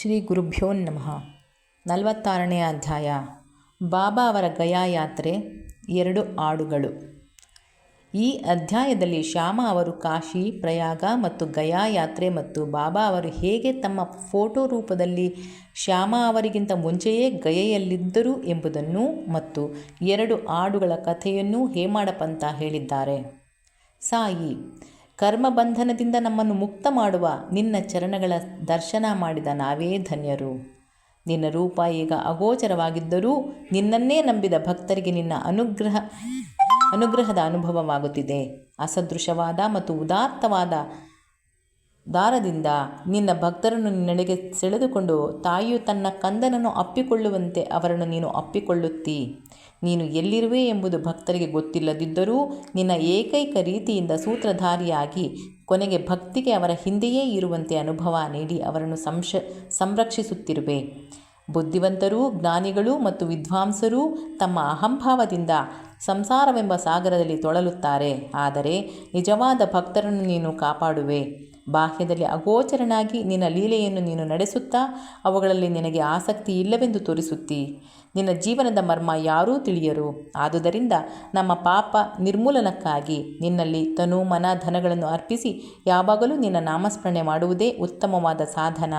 ಶ್ರೀ ಗುರುಭ್ಯೋ ನಮಃ. ನಲವತ್ತಾರನೇ ಅಧ್ಯಾಯ. ಬಾಬಾ ಅವರ ಗಯಾ ಯಾತ್ರೆ ಎರಡು ಆಡುಗಳು. ಈ ಅಧ್ಯಾಯದಲ್ಲಿ ಶ್ಯಾಮ ಅವರು ಕಾಶಿ, ಪ್ರಯಾಗ ಮತ್ತು ಗಯಾ ಯಾತ್ರೆ ಮತ್ತು ಬಾಬಾ ಅವರು ಹೇಗೆ ತಮ್ಮ ಫೋಟೋ ರೂಪದಲ್ಲಿ ಶ್ಯಾಮ ಅವರಿಗಿಂತ ಮುಂಚೆಯೇ ಗಯೆಯಲ್ಲಿದ್ದರು ಎಂಬುದನ್ನು ಮತ್ತು ಎರಡು ಆಡುಗಳ ಕಥೆಯನ್ನು ಹೇಮಾಡ ಪಂತ ಹೇಳಿದ್ದಾರೆ. ಸಾಯಿ ಕರ್ಮಬಂಧನದಿಂದ ನಮ್ಮನ್ನು ಮುಕ್ತ ಮಾಡುವ ನಿನ್ನ ಚರಣಗಳ ದರ್ಶನ ಮಾಡಿದ ನಾವೇ ಧನ್ಯರು. ನಿನ್ನ ರೂಪ ಈಗ ಅಗೋಚರವಾಗಿದ್ದರೂ ನಿನ್ನನ್ನೇ ನಂಬಿದ ಭಕ್ತರಿಗೆ ನಿನ್ನ ಅನುಗ್ರಹ, ಅನುಗ್ರಹದ ಅನುಭವವಾಗುತ್ತಿದೆ. ಅಸದೃಶವಾದ ಮತ್ತು ಉದಾತ್ತವಾದ ದಾರದಿಂದ ನಿನ್ನ ಭಕ್ತರನ್ನು ನಿನ್ನೆಡೆಗೆ ಸೆಳೆದುಕೊಂಡು ತಾಯಿಯು ತನ್ನ ಕಂದನನ್ನು ಅಪ್ಪಿಕೊಳ್ಳುವಂತೆ ಅವರನ್ನು ನೀನು ಅಪ್ಪಿಕೊಳ್ಳುತ್ತಿ. ನೀನು ಎಲ್ಲಿರುವೆ ಎಂಬುದು ಭಕ್ತರಿಗೆ ಗೊತ್ತಿಲ್ಲದಿದ್ದರೂ ನಿನ್ನ ಏಕೈಕ ರೀತಿಯಿಂದ ಸೂತ್ರಧಾರಿಯಾಗಿ ಕೊನೆಗೆ ಭಕ್ತಿಗೆ ಅವರ ಹಿಂದೆಯೇ ಇರುವಂತೆ ಅನುಭವ ನೀಡಿ ಅವರನ್ನು ಸಂಶ, ಸಂರಕ್ಷಿಸುತ್ತಿರುವೆ. ಬುದ್ಧಿವಂತರೂ, ಜ್ಞಾನಿಗಳು ಮತ್ತು ವಿದ್ವಾಂಸರು ತಮ್ಮ ಅಹಂಭಾವದಿಂದ ಸಂಸಾರವೆಂಬ ಸಾಗರದಲ್ಲಿ ತೊಳಲುತ್ತಾರೆ. ಆದರೆ ನಿಜವಾದ ಭಕ್ತರನ್ನು ನೀನು ಕಾಪಾಡುವೆ. ಬಾಹ್ಯದಲ್ಲಿ ಅಗೋಚರನಾಗಿ ನಿನ್ನ ಲೀಲೆಯನ್ನು ನೀನು ನಡೆಸುತ್ತಾ, ಅವುಗಳಲ್ಲಿ ನಿನಗೆ ಆಸಕ್ತಿ ಇಲ್ಲವೆಂದು ತೋರಿಸುತ್ತಿ. ನಿನ್ನ ಜೀವನದ ಮರ್ಮ ಯಾರೂ ತಿಳಿಯರು. ಆದುದರಿಂದ ನಮ್ಮ ಪಾಪ ನಿರ್ಮೂಲನಕ್ಕಾಗಿ ನಿನ್ನಲ್ಲಿ ತನು ಮನ ಧನಗಳನ್ನು ಅರ್ಪಿಸಿ ಯಾವಾಗಲೂ ನಿನ್ನ ನಾಮಸ್ಮರಣೆ ಮಾಡುವುದೇ ಉತ್ತಮವಾದ ಸಾಧನ.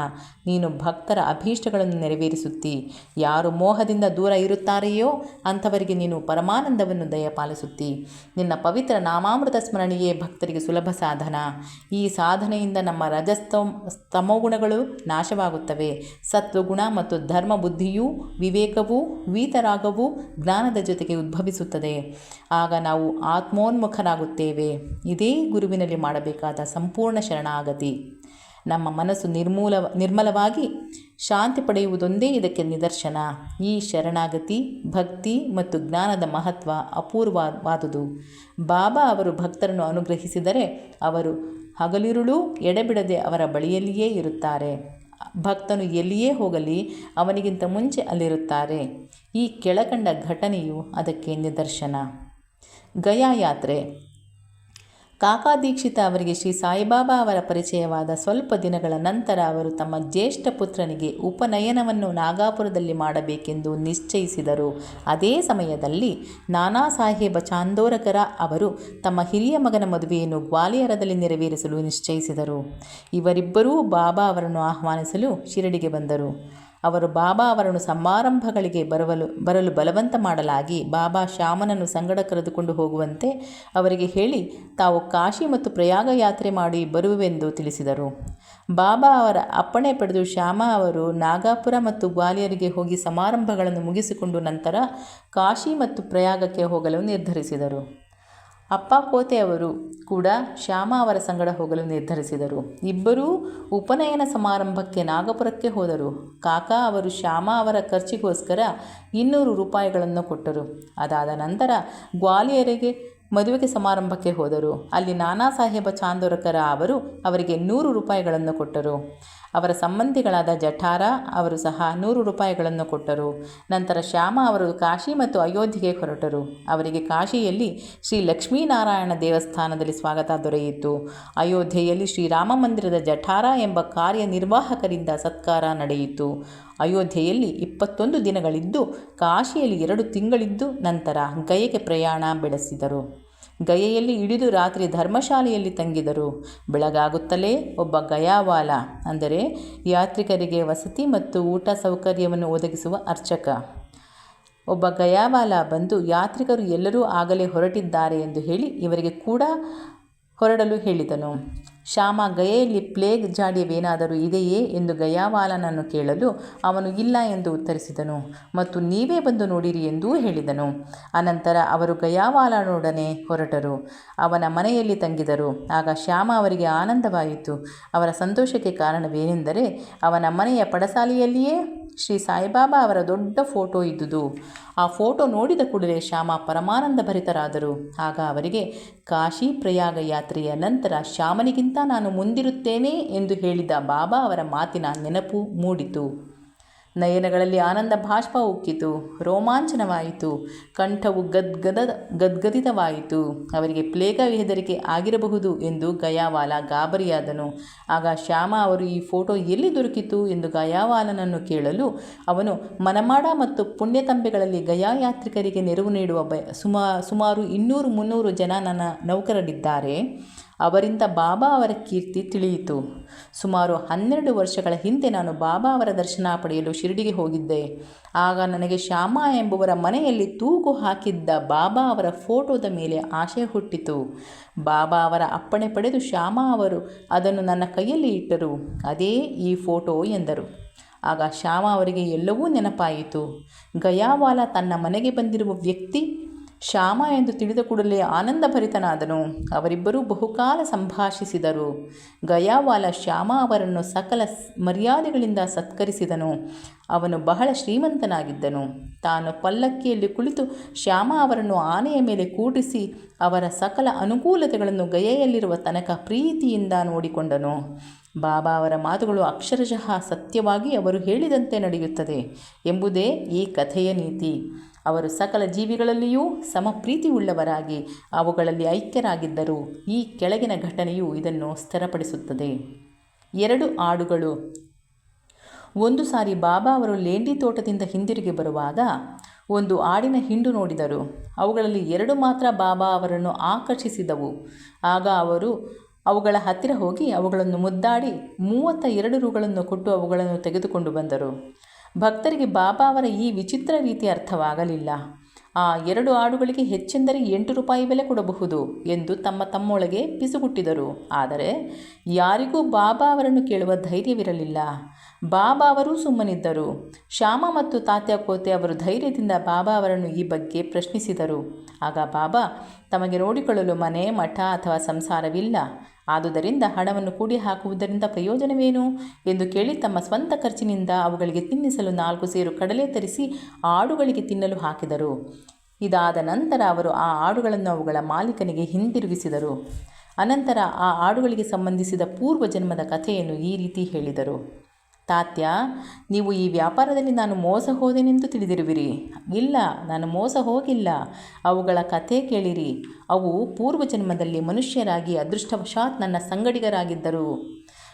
ನೀನು ಭಕ್ತರ ಅಭೀಷ್ಟಗಳನ್ನು ನೆರವೇರಿಸುತ್ತಿ. ಯಾರು ಮೋಹದಿಂದ ದೂರ ಇರುತ್ತಾರೆಯೋ ಅಂಥವರಿಗೆ ನೀನು ಪರಮಾನಂದವನ್ನು ದಯಪಾಲಿಸುತ್ತಿ. ನಿನ್ನ ಪವಿತ್ರ ನಾಮಾಮೃತ ಸ್ಮರಣೆಯೇ ಭಕ್ತರಿಗೆ ಸುಲಭ ಸಾಧನ. ಈ ಸಾಧನೆಯಿಂದ ನಮ್ಮ ರಜಸ್ತಮೋಗುಣಗಳು ಸ್ತಮೋಗುಣಗಳು ನಾಶವಾಗುತ್ತವೆ. ಸತ್ವಗುಣ ಮತ್ತು ಧರ್ಮ ಬುದ್ಧಿಯೂ ವಿವೇಕವೂ, ವೀತರಾಗವೂ ಜ್ಞಾನದ ಜೊತೆಗೆ ಉದ್ಭವಿಸುತ್ತದೆ. ಆಗ ನಾವು ಆತ್ಮೋನ್ಮುಖರಾಗುತ್ತೇವೆ. ಇದೇ ಗುರುವಿನಲ್ಲಿ ಮಾಡಬೇಕಾದ ಸಂಪೂರ್ಣ ಶರಣಾಗತಿ. ನಮ್ಮ ಮನಸ್ಸು ನಿರ್ಮೂಲ, ನಿರ್ಮಲವಾಗಿ ಶಾಂತಿ ಪಡೆಯುವುದೊಂದೇ ಇದಕ್ಕೆ ನಿದರ್ಶನ. ಈ ಶರಣಾಗತಿ, ಭಕ್ತಿ ಮತ್ತು ಜ್ಞಾನದ ಮಹತ್ವ ಅಪೂರ್ವವಾದುದು. ಬಾಬಾ ಅವರು ಭಕ್ತರನ್ನು ಅನುಗ್ರಹಿಸಿದರೆ ಅವರು ಹಗಲಿರುಳು ಎಡೆಬಿಡದೆ ಅವರ ಬಳಿಯಲ್ಲಿಯೇ ಇರುತ್ತಾರೆ. ಭಕ್ತನು ಎಲ್ಲಿಯೇ ಹೋಗಲಿ ಅವನಿಗಿಂತ ಮುಂಚೆ ಅಲ್ಲಿರುತ್ತಾರೆ. ಈ ಕೆಳಕಂಡ ಘಟನೆಯು ಅದಕ್ಕೆ ನಿದರ್ಶನ. ಗಯಾ ಯಾತ್ರೆ ಕಾಕಾ ದೀಕ್ಷಿತ ಅವರಿಗೆ ಶ್ರೀ ಸಾಯಿಬಾಬಾ ಅವರ ಪರಿಚಯವಾದ ಸ್ವಲ್ಪ ದಿನಗಳ ನಂತರ ಅವರು ತಮ್ಮ ಜ್ಯೇಷ್ಠ ಪುತ್ರನಿಗೆ ಉಪನಯನವನ್ನು ನಾಗಾಪುರದಲ್ಲಿ ಮಾಡಬೇಕೆಂದು ನಿಶ್ಚಯಿಸಿದರು. ಅದೇ ಸಮಯದಲ್ಲಿ ನಾನಾ ಸಾಹೇಬ ಚಾಂದೋರಕರ ಅವರು ತಮ್ಮ ಹಿರಿಯ ಮಗನ ಮದುವೆಯನ್ನು ಗ್ವಾಲಿಯರದಲ್ಲಿ ನೆರವೇರಿಸಲು ನಿಶ್ಚಯಿಸಿದರು. ಇವರಿಬ್ಬರೂ ಬಾಬಾ ಅವರನ್ನು ಆಹ್ವಾನಿಸಲು ಶಿರಡಿಗೆ ಬಂದರು. ಅವರು ಬಾಬಾ ಅವರನ್ನು ಸಮಾರಂಭಗಳಿಗೆ ಬರಲು ಬರಲು ಬಲವಂತ ಮಾಡಲಾಗಿ ಬಾಬಾ ಶ್ಯಾಮನನ್ನು ಸಂಗಡ ಕರೆದುಕೊಂಡು ಹೋಗುವಂತೆ ಅವರಿಗೆ ಹೇಳಿ, ತಾವು ಕಾಶಿ ಮತ್ತು ಪ್ರಯಾಗ ಯಾತ್ರೆ ಮಾಡಿ ಬರುವೆಂದು ತಿಳಿಸಿದರು. ಬಾಬಾ ಅವರ ಅಪ್ಪಣೆ ಪಡೆದು ಶ್ಯಾಮ ಅವರು ನಾಗಾಪುರ ಮತ್ತು ಗ್ವಾಲಿಯರಿಗೆ ಹೋಗಿ ಸಮಾರಂಭಗಳನ್ನು ಮುಗಿಸಿಕೊಂಡು ನಂತರ ಕಾಶಿ ಮತ್ತು ಪ್ರಯಾಗಕ್ಕೆ ಹೋಗಲು ನಿರ್ಧರಿಸಿದರು. ಅಪ್ಪ ಕೋತೆ ಅವರು ಕೂಡ ಶ್ಯಾಮ ಅವರ ಸಂಗಡ ಹೋಗಲು ನಿರ್ಧರಿಸಿದರು. ಇಬ್ಬರೂ ಉಪನಯನ ಸಮಾರಂಭಕ್ಕೆ ನಾಗಪುರಕ್ಕೆ ಹೋದರು. ಕಾಕಾ ಅವರು ಶ್ಯಾಮ ಅವರ ಖರ್ಚಿಗೋಸ್ಕರ ಇನ್ನೂರು ರೂಪಾಯಿಗಳನ್ನು ಕೊಟ್ಟರು. ಅದಾದ ನಂತರ ಗ್ವಾಲಿಯರಿಗೆ ಮದುವೆಗೆ ಸಮಾರಂಭಕ್ಕೆ ಹೋದರು. ಅಲ್ಲಿ ನಾನಾ ಸಾಹೇಬ ಚಾಂದೋರಕರ ಅವರು ಅವರಿಗೆ ನೂರು ರೂಪಾಯಿಗಳನ್ನು ಕೊಟ್ಟರು. ಅವರ ಸಂಬಂಧಿಗಳಾದ ಜಠಾರ, ಅವರು ಸಹ ನೂರು ರೂಪಾಯಿಗಳನ್ನು ಕೊಟ್ಟರು. ನಂತರ ಶ್ಯಾಮ ಅವರು ಕಾಶಿ ಮತ್ತು ಅಯೋಧ್ಯೆಗೆ ಹೊರಟರು. ಅವರಿಗೆ ಕಾಶಿಯಲ್ಲಿ ಶ್ರೀ ಲಕ್ಷ್ಮೀನಾರಾಯಣ ದೇವಸ್ಥಾನದಲ್ಲಿ ಸ್ವಾಗತ ದೊರೆಯಿತು. ಅಯೋಧ್ಯೆಯಲ್ಲಿ ಶ್ರೀರಾಮ ಮಂದಿರದ ಜಠಾರ ಎಂಬ ಕಾರ್ಯನಿರ್ವಾಹಕರಿಂದ ಸತ್ಕಾರ ನಡೆಯಿತು. ಅಯೋಧ್ಯೆಯಲ್ಲಿ ಇಪ್ಪತ್ತೊಂದು ದಿನಗಳಿದ್ದು, ಕಾಶಿಯಲ್ಲಿ ಎರಡು ತಿಂಗಳಿದ್ದು ನಂತರ ಗಯಕ್ಕೆ ಪ್ರಯಾಣ ಬೆಳೆಸಿದರು. ಗಯೆಯಲ್ಲಿ ಇಳಿದು ರಾತ್ರಿ ಧರ್ಮಶಾಲೆಯಲ್ಲಿ ತಂಗಿದರು. ಬೆಳಗಾಗುತ್ತಲೇ ಒಬ್ಬ ಗಯಾವಾಲ, ಅಂದರೆ ಯಾತ್ರಿಕರಿಗೆ ವಸತಿ ಮತ್ತು ಊಟ ಸೌಕರ್ಯವನ್ನು ಒದಗಿಸುವ ಅರ್ಚಕ. ಒಬ್ಬ ಗಯಾವಾಲ ಬಂದು ಯಾತ್ರಿಕರು ಎಲ್ಲರೂ ಆಗಲೇ ಹೊರಟಿದ್ದಾರೆ ಎಂದು ಹೇಳಿ ಇವರಿಗೆ ಕೂಡ ಹೊರಡಲು ಹೇಳಿದನು. ಶ್ಯಾಮ, ಗಯೆಯಲ್ಲಿ ಪ್ಲೇಗ್ ಜಾಡ್ಯವೇನಾದರೂ ಇದೆಯೇ ಎಂದು ಗಯಾವಾಲನನ್ನು ಕೇಳಲು ಅವನು ಇಲ್ಲ ಎಂದು ಉತ್ತರಿಸಿದನು. ಮತ್ತು ನೀವೇ ಬಂದು ನೋಡಿರಿ ಎಂದೂ ಹೇಳಿದನು. ಅನಂತರ ಅವರು ಗಯಾವಾಲನೊಡನೆ ಹೊರಟರು. ಅವನ ಮನೆಯಲ್ಲಿ ತಂಗಿದರು. ಆಗ ಶ್ಯಾಮ ಅವರಿಗೆ ಆನಂದವಾಯಿತು. ಅವರ ಸಂತೋಷಕ್ಕೆ ಕಾರಣವೇನೆಂದರೆ ಅವನ ಮನೆಯ ಪಡಸಾಲಿಯಲ್ಲಿಯೇ ಶ್ರೀ ಸಾಯಿಬಾಬಾ ಅವರ ದೊಡ್ಡ ಫೋಟೋ ಇದ್ದುದು. ಆ ಫೋಟೋ ನೋಡಿದ ಕೂಡಲೇ ಶ್ಯಾಮ ಪರಮಾನಂದ ಭರಿತರಾದರು ಆಗ ಅವರಿಗೆ ಕಾಶಿ ಪ್ರಯಾಗ ಯಾತ್ರೆಯ ನಂತರ ಶ್ಯಾಮನಿಗಿಂತ ನಾನು ಮುಂದಿರುತ್ತೇನೆ ಎಂದು ಹೇಳಿದ ಬಾಬಾ ಅವರ ಮಾತಿನ ನೆನಪು ಮೂಡಿತು. ನಯನಗಳಲ್ಲಿ ಆನಂದ ಬಾಷ್ಪ ಉಕ್ಕಿತು, ರೋಮಾಂಚನವಾಯಿತು, ಕಂಠವು ಗದ್ಗದ ಗದ್ಗದಿತವಾಯಿತು. ಅವರಿಗೆ ಪ್ಲೇಗ ಹೆದರಿಕೆ ಆಗಿರಬಹುದು ಎಂದು ಗಯಾವಾಲ ಗಾಬರಿಯಾದನು. ಆಗ ಶ್ಯಾಮ ಅವರು, ಈ ಫೋಟೋ ಎಲ್ಲಿ ದೊರಕಿತು? ಎಂದು ಗಯಾವಾಲನನ್ನು ಕೇಳಲು ಅವನು ಮನಮಾಡ ಮತ್ತು ಪುಣ್ಯತಂಬೆಗಳಲ್ಲಿ ಗಯಾ ಯಾತ್ರಿಕರಿಗೆ ನೆರವು ನೀಡುವ ಬ ಸುಮಾ ಸುಮಾರು ಇನ್ನೂರು ಮುನ್ನೂರು ಜನ ನನ್ನ ನೌಕರರಿದ್ದಾರೆ. ಅವರಿಂದ ಬಾಬಾ ಅವರ ಕೀರ್ತಿ ತಿಳಿಯಿತು. ಸುಮಾರು ಹನ್ನೆರಡು ವರ್ಷಗಳ ಹಿಂದೆ ನಾನು ಬಾಬಾ ಅವರ ದರ್ಶನ ಪಡೆಯಲು ಶಿರಡಿಗೆ ಹೋಗಿದ್ದೆ. ಆಗ ನನಗೆ ಶ್ಯಾಮ ಎಂಬುವರ ಮನೆಯಲ್ಲಿ ತೂಗು ಹಾಕಿದ್ದ ಬಾಬಾ ಅವರ ಫೋಟೋದ ಮೇಲೆ ಆಶೆ ಹುಟ್ಟಿತು. ಬಾಬಾ ಅವರ ಅಪ್ಪಣೆ ಪಡೆದು ಶ್ಯಾಮ ಅವರು ಅದನ್ನು ನನ್ನ ಕೈಯಲ್ಲಿ ಇಟ್ಟರು. ಅದೇ ಈ ಫೋಟೋ ಎಂದರು. ಆಗ ಶ್ಯಾಮ ಅವರಿಗೆ ಎಲ್ಲವೂ ನೆನಪಾಯಿತು. ಗಯಾವಾಲ ತನ್ನ ಮನೆಗೆ ಬಂದಿರುವ ವ್ಯಕ್ತಿ ಶ್ಯಾಮ ಎಂದು ತಿಳಿದ ಕೂಡಲೇ ಆನಂದಭರಿತನಾದನು. ಅವರಿಬ್ಬರೂ ಬಹುಕಾಲ ಸಂಭಾಷಿಸಿದರು. ಗಯಾವಾಲ ಶ್ಯಾಮ ಅವರನ್ನು ಸಕಲ ಮರ್ಯಾದೆಗಳಿಂದ ಸತ್ಕರಿಸಿದನು. ಅವನು ಬಹಳ ಶ್ರೀಮಂತನಾಗಿದ್ದನು. ತಾನು ಪಲ್ಲಕ್ಕಿಯಲ್ಲಿ ಕುಳಿತು ಶ್ಯಾಮ ಅವರನ್ನು ಆನೆಯ ಮೇಲೆ ಕೂಡಿಸಿ ಅವರ ಸಕಲ ಅನುಕೂಲತೆಗಳನ್ನು ಗಯೆಯಲ್ಲಿರುವ ತನಕ ಪ್ರೀತಿಯಿಂದ ನೋಡಿಕೊಂಡನು. ಬಾಬಾ ಅವರ ಮಾತುಗಳು ಅಕ್ಷರಶಃ ಸತ್ಯವಾಗಿ ಅವರು ಹೇಳಿದಂತೆ ನಡೆಯುತ್ತದೆ ಎಂಬುದೇ ಈ ಕಥೆಯ ನೀತಿ. ಅವರು ಸಕಲ ಜೀವಿಗಳಲ್ಲಿಯೂ ಸಮಪ್ರೀತಿಯುಳ್ಳವರಾಗಿ, ಅವುಗಳಲ್ಲಿ ಐಕ್ಯರಾಗಿದ್ದರು ಈ ಕೆಳಗಿನ ಘಟನೆಯು ಇದನ್ನು ಸ್ಥಿರಪಡಿಸುತ್ತದೆ. ಎರಡು ಆಡುಗಳು. ಒಂದು ಸಾರಿ ಬಾಬಾ ಅವರು ಲೇಂಡಿ ತೋಟದಿಂದ ಹಿಂದಿರುಗಿ ಬರುವಾಗ ಒಂದು ಆಡಿನ ಹಿಂಡು ನೋಡಿದರು. ಅವುಗಳಲ್ಲಿ ಎರಡು ಮಾತ್ರ ಬಾಬಾ ಅವರನ್ನು ಆಕರ್ಷಿಸಿದವು. ಆಗ ಅವರು ಅವುಗಳ ಹತ್ತಿರ ಹೋಗಿ ಅವುಗಳನ್ನು ಮುದ್ದಾಡಿ ಮೂವತ್ತ ಎರಡು ರುಗಳನ್ನು ಕೊಟ್ಟು ಅವುಗಳನ್ನು ತೆಗೆದುಕೊಂಡು ಬಂದರು. ಭಕ್ತರಿಗೆ ಬಾಬಾ ಅವರ ಈ ವಿಚಿತ್ರ ರೀತಿ ಅರ್ಥವಾಗಲಿಲ್ಲ. ಆ ಎರಡು ಆಡುಗಳಿಗೆ ಹೆಚ್ಚೆಂದರೆ ಎಂಟು ರೂಪಾಯಿ ಬೆಲೆ ಕೊಡಬಹುದು ಎಂದು ತಮ್ಮ ತಮ್ಮೊಳಗೆ ಪಿಸುಗುಟ್ಟಿದರು. ಆದರೆ ಯಾರಿಗೂ ಬಾಬಾ ಅವರನ್ನು ಕೇಳುವ ಧೈರ್ಯವಿರಲಿಲ್ಲ. ಬಾಬಾ ಅವರೂ ಸುಮ್ಮನಿದ್ದರು. ಶ್ಯಾಮ ಮತ್ತು ತಾತ್ಯ ಕೋತೆ ಅವರು ಧೈರ್ಯದಿಂದ ಬಾಬಾ ಅವರನ್ನು ಈ ಬಗ್ಗೆ ಪ್ರಶ್ನಿಸಿದರು. ಆಗ ಬಾಬಾ, ತಮಗೆ ನೋಡಿಕೊಳ್ಳಲು ಮನೆ, ಮಠ ಅಥವಾ ಸಂಸಾರವಿಲ್ಲ. ಆದುದರಿಂದ ಹಣವನ್ನು ಕೂಡಿ ಹಾಕುವುದರಿಂದ ಪ್ರಯೋಜನವೇನು? ಎಂದು ಕೇಳಿ ತಮ್ಮ ಸ್ವಂತ ಖರ್ಚಿನಿಂದ ಅವುಗಳಿಗೆ ತಿನ್ನಿಸಲು ನಾಲ್ಕು ಸೇರು ಕಡಲೆ ತರಿಸಿ ಆಡುಗಳಿಗೆ ತಿನ್ನಲು ಹಾಕಿದರು. ಇದಾದ ನಂತರ ಅವರು ಆ ಆಡುಗಳನ್ನು ಅವುಗಳ ಮಾಲೀಕನಿಗೆ ಹಿಂದಿರುಗಿಸಿದರು. ಅನಂತರ ಆ ಆಡುಗಳಿಗೆ ಸಂಬಂಧಿಸಿದ ಪೂರ್ವ ಜನ್ಮದ ಕಥೆಯನ್ನು ಈ ರೀತಿ ಹೇಳಿದರು. ತಾತ್ಯ, ನೀವು ಈ ವ್ಯಾಪಾರದಲ್ಲಿ ನಾನು ಮೋಸ ಹೋದೆನೆಂದು ತಿಳಿದಿರುವಿರಿ. ಇಲ್ಲ, ನಾನು ಮೋಸ ಹೋಗಿಲ್ಲ. ಅವುಗಳ ಕಥೆ ಕೇಳಿರಿ. ಅವು ಪೂರ್ವಜನ್ಮದಲ್ಲಿ ಮನುಷ್ಯರಾಗಿ ಅದೃಷ್ಟವಶಾತ್ ನನ್ನ ಸಂಗಡಿಗರಾಗಿದ್ದರು.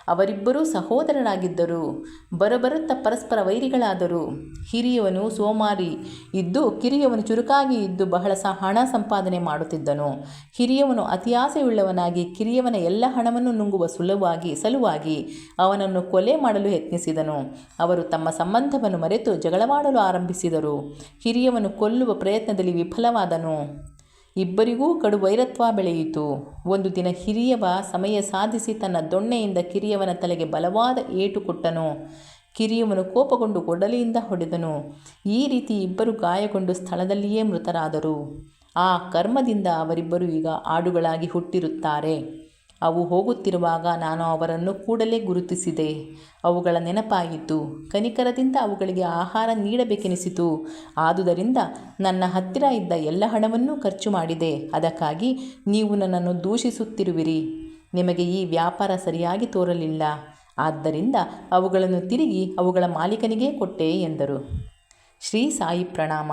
ಅವರಿಬ್ಬರೂ ಸಹೋದರರಾಗಿದ್ದರು. ಬರಬರುತ್ತ ಪರಸ್ಪರ ವೈರಿಗಳಾದರು. ಹಿರಿಯವನು ಸೋಮಾರಿ ಇದ್ದು ಕಿರಿಯವನು ಚುರುಕಾಗಿ ಇದ್ದು ಬಹಳ ಸಹ ಹಣ ಸಂಪಾದನೆ ಮಾಡುತ್ತಿದ್ದನು. ಹಿರಿಯವನು ಅತಿಯಾಸೆಯುಳ್ಳವನಾಗಿ ಕಿರಿಯವನ ಎಲ್ಲ ಹಣವನ್ನು ನುಂಗುವ ಸುಲಭವಾಗಿ, ಸಲುವಾಗಿ ಅವನನ್ನು ಕೊಲೆ ಮಾಡಲು ಯತ್ನಿಸಿದನು. ಅವರು ತಮ್ಮ ಸಂಬಂಧವನ್ನು ಮರೆತು ಜಗಳವಾಡಲು ಆರಂಭಿಸಿದರು. ಹಿರಿಯವನು ಕೊಲ್ಲುವ ಪ್ರಯತ್ನದಲ್ಲಿ ವಿಫಲವಾದನು. ಇಬ್ಬರಿಗೂ ಕಡು ವೈರತ್ವ ಬೆಳೆಯಿತು. ಒಂದು ದಿನ ಹಿರಿಯವ ಸಮಯ ಸಾಧಿಸಿ ತನ್ನ ದೊಣ್ಣೆಯಿಂದ ಕಿರಿಯವನ ತಲೆಗೆ ಬಲವಾದ ಏಟು ಕೊಟ್ಟನು. ಕಿರಿಯವನು ಕೋಪಗೊಂಡು ಕೊಡಲಿಯಿಂದ ಹೊಡೆದನು. ಈ ರೀತಿ ಇಬ್ಬರು ಗಾಯಗೊಂಡು ಸ್ಥಳದಲ್ಲಿಯೇ ಮೃತರಾದರು. ಆ ಕರ್ಮದಿಂದ ಅವರಿಬ್ಬರು ಈಗ ಆಡುಗಳಾಗಿ ಹುಟ್ಟಿರುತ್ತಾರೆ. ಅವು ಹೋಗುತ್ತಿರುವಾಗ ನಾನು ಅವರನ್ನು ಕೂಡಲೇ ಗುರುತಿಸಿದೆ. ಅವುಗಳ ನೆನಪಾಯಿತು. ಕನಿಕರದಿಂದ ಅವುಗಳಿಗೆ ಆಹಾರ ನೀಡಬೇಕೆನಿಸಿತು. ಆದುದರಿಂದ ನನ್ನ ಹತ್ತಿರ ಇದ್ದ ಎಲ್ಲ ಹಣವನ್ನೂ ಖರ್ಚು ಮಾಡಿದೆ. ಅದಕ್ಕಾಗಿ ನೀವು ನನ್ನನ್ನು ದೂಷಿಸುತ್ತಿರುವಿರಿ. ನಿಮಗೆ ಈ ವ್ಯಾಪಾರ ಸರಿಯಾಗಿ ತೋರಲಿಲ್ಲ. ಆದ್ದರಿಂದ ಅವುಗಳನ್ನು ತಿರುಗಿ ಅವುಗಳ ಮಾಲೀಕನಿಗೇ ಕೊಟ್ಟೆ ಎಂದರು. ಶ್ರೀ ಸಾಯಿ ಪ್ರಣಾಮ.